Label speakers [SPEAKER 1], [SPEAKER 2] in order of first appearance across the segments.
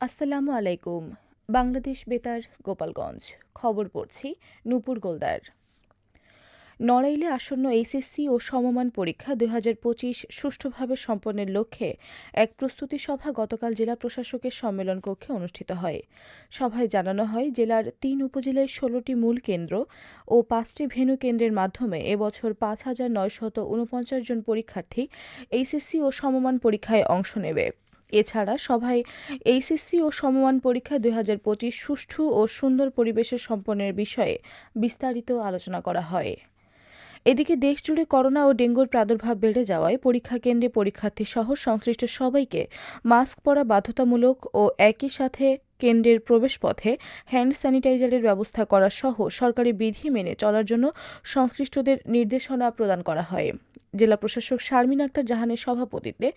[SPEAKER 1] আসসালামু আলাইকুম, বাংলাদেশ বেতার, গোপালগঞ্জ। খবর পড়ছি নূপুর গোলদার। নড়াইলে আসন্ন এইচএসসি ও সমমান পরীক্ষা দুই হাজার পঁচিশ সুষ্ঠুভাবে সম্পন্নের লক্ষ্যে এক প্রস্তুতি সভা গতকাল জেলা প্রশাসকের সম্মেলন কক্ষে অনুষ্ঠিত হয়। সভায় জানানো হয়, জেলার তিন উপজেলায় ষোলোটি মূল কেন্দ্র ও পাঁচটি ভেন্যু কেন্দ্রের মাধ্যমে এবছর পাঁচ হাজার নয়শত উনপঞ্চাশ জন পরীক্ষার্থী এইচএসসি ও সমমান পরীক্ষায় অংশ নেবে। এছাড়া সভায় এইচএসসি ও সমমান পরীক্ষা দুই হাজার পঁচিশ সুষ্ঠু ও সুন্দর পরিবেশে সম্পন্নের বিষয়ে বিস্তারিত আলোচনা করা হয়। এদিকে দেশজুড়ে করোনা ও ডেঙ্গুর প্রাদুর্ভাব বেড়ে যাওয়ায় পরীক্ষা কেন্দ্রে পরীক্ষার্থী সহ সংশ্লিষ্ট সবাইকে মাস্ক পরা বাধ্যতামূলক ও একই সাথে কেন্দ্রের প্রবেশপথে হ্যান্ড স্যানিটাইজারের ব্যবস্থা করা সহ সরকারি বিধি মেনে চলার জন্য সংশ্লিষ্টদের নির্দেশনা প্রদান করা হয়। জেলা প্রশাসক শারমিন আক্তার জাহানের সভাপতিত্বে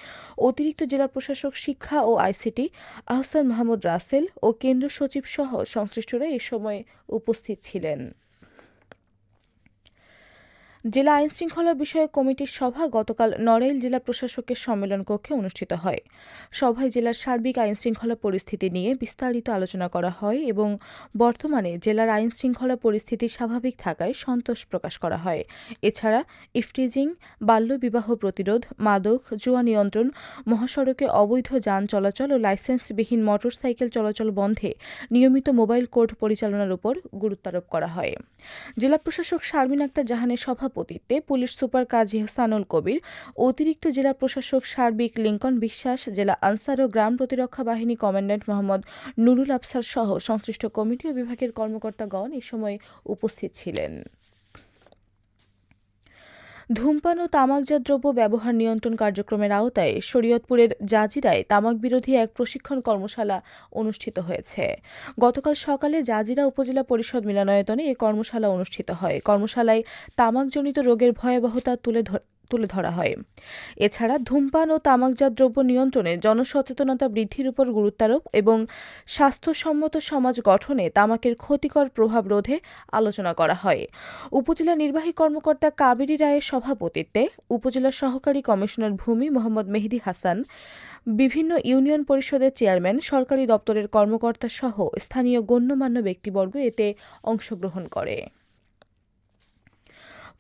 [SPEAKER 1] অতিরিক্ত জেলা প্রশাসক শিক্ষা ও আইসিটি আহসান মাহমুদ রাসেল ও কেন্দ্র সচিব সহ সংশ্লিষ্টরা এ সময় উপস্থিত ছিলেন। জেলা আইন শৃঙ্খলা বিষয়ক কমিটির সভা গতকাল নড়াইল জেলা প্রশাসকের সম্মেলন কক্ষে অনুষ্ঠিত হয়। সভায় জেলার সার্বিক আইন শৃঙ্খলা পরিস্থিতি নিয়ে বিস্তারিত আলোচনা করা হয় এবং বর্তমানে জেলার আইন শৃঙ্খলা পরিস্থিতি স্বাভাবিক থাকায় সন্তোষ প্রকাশ করা হয়। এছাড়া ইফটিজিং বাল্যবিবাহ প্রতিরোধ, মাদক, জুয়া নিয়ন্ত্রণ, মহাসড়কে অবৈধ যান চলাচল ও লাইসেন্সবিহীন মোটরসাইকেল চলাচল বন্ধে নিয়মিত মোবাইল কোর্ট পরিচালনার উপর গুরুত্বারোপ করা হয়। জেলা প্রশাসক শারমিন আক্তার জাহানের সভাপতিত্বে পুলিশ সুপার কাজী হাসানুল কবির, অতিরিক্ত জেলা প্রশাসক সার্বিক লিঙ্কন বিশ্বাস, জেলা আনসার ও গ্রাম প্রতিরক্ষা বাহিনী কমান্ড্যান্ট মোহাম্মদ নুরুল আফসার সহ সংশ্লিষ্ট কমিটি ও বিভাগের কর্মকর্তাগণ এ সময় উপস্থিত ছিলেন। ধূমপান ও তামাকজাত দ্রব্য ব্যবহার নিয়ন্ত্রণ কার্যক্রমের আওতায় শরীয়তপুরের জাজিরায় তামাক বিরোধী এক প্রশিক্ষণ কর্মশালা অনুষ্ঠিত হয়েছে। গতকাল সকালে জাজিরা উপজেলা পরিষদ মিলনায়তনে এই কর্মশালা অনুষ্ঠিত হয়। কর্মশালায় তামাকজনিত রোগের ভয়াবহতা তুলে তুলে ধরা হয়। এছাড়া ধূমপান ও তামাকজাত দ্রব্য নিয়ন্ত্রণে জনসচেতনতা বৃদ্ধির উপর গুরুত্বারোপ এবং স্বাস্থ্যসম্মত সমাজ গঠনে তামাকের ক্ষতিকর প্রভাব রোধে আলোচনা করা হয়। উপজেলা নির্বাহী কর্মকর্তা কাবেরী রায়ের সভাপতিত্বে উপজেলা সহকারী কমিশনার ভূমি মোহাম্মদ মেহেদি হাসান, বিভিন্ন ইউনিয়ন পরিষদের চেয়ারম্যান, সরকারি দপ্তরের কর্মকর্তা সহ স্থানীয় গণ্যমান্য ব্যক্তিবর্গ এতে অংশগ্রহণ করে।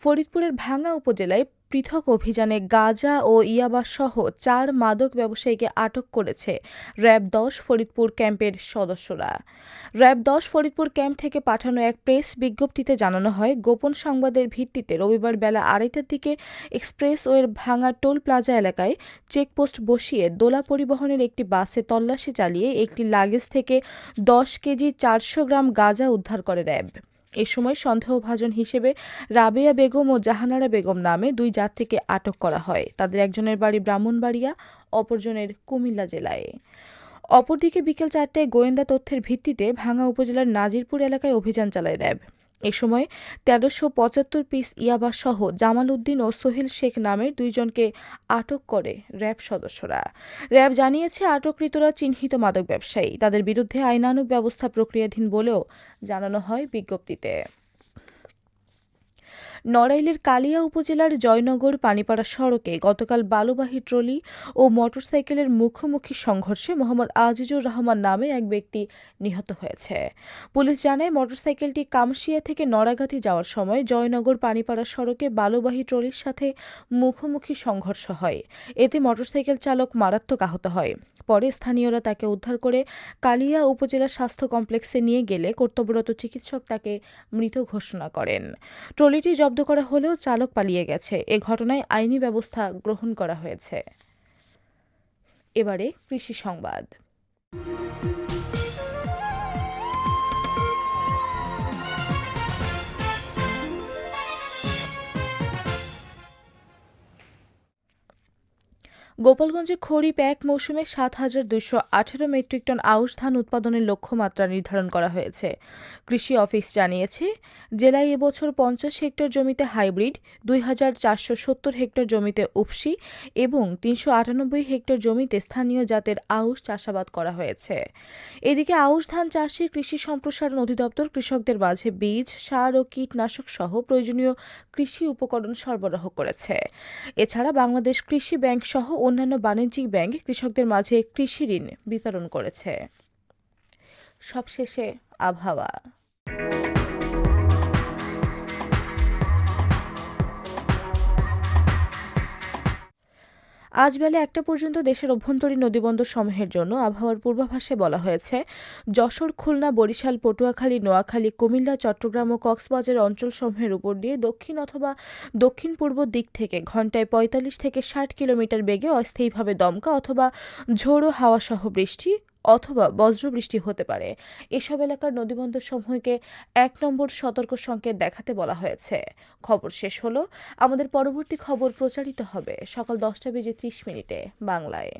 [SPEAKER 1] ফরিদপুরের ভাঙ্গা উপজেলায় পৃথক অভিযানে গাজা ও ইয়াবা সহ চার মাদক ব্যবসায়ীকে আটক করেছে র্যাব দশ ফরিদপুর ক্যাম্পের সদস্যরা। র্যাব দশ ফরিদপুর ক্যাম্প থেকে পাঠানো এক প্রেস বিজ্ঞপ্তিতে জানানো হয়, গোপন সংবাদের ভিত্তিতে রবিবার বেলা আড়াইটার দিকে এক্সপ্রেসওয়ের ভাঙা টোল প্লাজা এলাকায় চেকপোস্ট বসিয়ে দোলা পরিবহনের একটি বাসে তল্লাশি চালিয়ে একটি লাগেজ থেকে দশ কেজি চারশো গ্রাম গাঁজা উদ্ধার করে র্যাব। এ সময় সন্দেহভাজন হিসেবে রাবেয়া বেগম ও জাহানারা বেগম নামে দুই যাত্রীকে আটক করা হয়। তাদের একজনের বাড়ি ব্রাহ্মণবাড়িয়া, অপরজনের কুমিল্লা জেলায়। অপরদিকে বিকেল চারটায় গোয়েন্দা তথ্যের ভিত্তিতে ভাঙ্গা উপজেলার নাজিরপুর এলাকায় অভিযান চালায় র্যাব। এ সময় তেরোশো পঁচাত্তর পিস ইয়াবাসহ জামাল উদ্দিন ও সোহেল শেখ নামের দুইজনকে আটক করে র্যাব সদস্যরা। র্যাব জানিয়েছে, আটককৃতরা চিহ্নিত মাদক ব্যবসায়ী। তাদের বিরুদ্ধে আইনানুক ব্যবস্থা প্রক্রিয়াধীন বলেও জানানো হয় বিজ্ঞপ্তিতে। নড়াইলের কালিয়া উপজেলার জয়নগর পানিপাড়া সড়কে গতকাল বালুবাহী ট্রলি ও মোটরসাইকেলের মুখোমুখি সংঘর্ষে মোহাম্মদ আজিজুর রহমান নামে এক ব্যক্তি নিহত হয়েছে। পুলিশ জানায়, মোটরসাইকেলটি কামশিয়া থেকে নড়াগাতি যাওয়ার সময় জয়নগর পানিপাড়া সড়কে বালুবাহী ট্রলির সাথে মুখোমুখি সংঘর্ষ হয়। এতে মোটরসাইকেল চালক মারাত্মক আহত হয়। পরে স্থানীয়রা তাকে উদ্ধার করে কালিয়া উপজেলা স্বাস্থ্য কমপ্লেক্সে নিয়ে গেলে কর্তব্যরত চিকিৎসক তাকে মৃত ঘোষণা করেন। ট্রলিটি জব্দ করা হলেও চালক পালিয়ে গেছে। এ ঘটনায় আইনি ব্যবস্থা গ্রহণ করা হয়েছে। এবারে কৃষি সংবাদ। গোপালগঞ্জে খরিফ এক মৌসুমে সাত হাজার দুশো আঠেরো মেট্রিক টন আউশ ধান উৎপাদনের লক্ষ্যমাত্রা নির্ধারণ করা হয়েছে। কৃষি অফিস জানিয়েছে, জেলায় এবছর পঞ্চাশ হেক্টর জমিতে হাইব্রিড, দুই হাজার চারশো সত্তর হেক্টর জমিতে উপসি এবং তিনশো আটানব্বই হেক্টর জমিতে স্থানীয় জাতের আউশ চাষাবাদ করা হয়েছে। এদিকে আউশ ধান চাষে কৃষি সম্প্রসারণ অধিদপ্তর কৃষকদের মাঝে বীজ, সার ও কীটনাশক সহ প্রয়োজনীয় কৃষি উপকরণ সরবরাহ করেছে। এছাড়া বাংলাদেশ কৃষি ব্যাংক সহ অন্যান্য বাণিজ্যিক ব্যাংক কৃষকদের মাঝে কৃষি ঋণ বিতরণ করেছে। সবশেষে আবহাওয়া। আজ বেলা একটা পর্যন্ত দেশের অভ্যন্তরীণ নদীবন্দর সমূহের জন্য আবহাওয়ার পূর্বাভাসে বলা হয়েছে, যশোর, খুলনা, বরিশাল, পটুয়াখালী, নোয়াখালী, কুমিল্লা, চট্টগ্রাম ও কক্সবাজার অঞ্চলসমূহের উপর দিয়ে দক্ষিণ অথবা দক্ষিণ পূর্ব দিক থেকে ঘন্টায় পঁয়তাল্লিশ থেকে ষাট কিলোমিটার বেগে অস্থায়ীভাবে দমকা অথবা ঝোড়ো হাওয়া সহ বৃষ্টি অথবা বজ্রবৃষ্টি হতে পারে। এসব এলাকার নদীবন্দর সমূহকে এক নম্বর সতর্ক সংকেত দেখাতে বলা হয়েছে। খবর শেষ হলো, আমাদের পরবর্তী খবর প্রচারিত হবে সকাল দশটা বেজে ত্রিশ মিনিটে বাংলায়।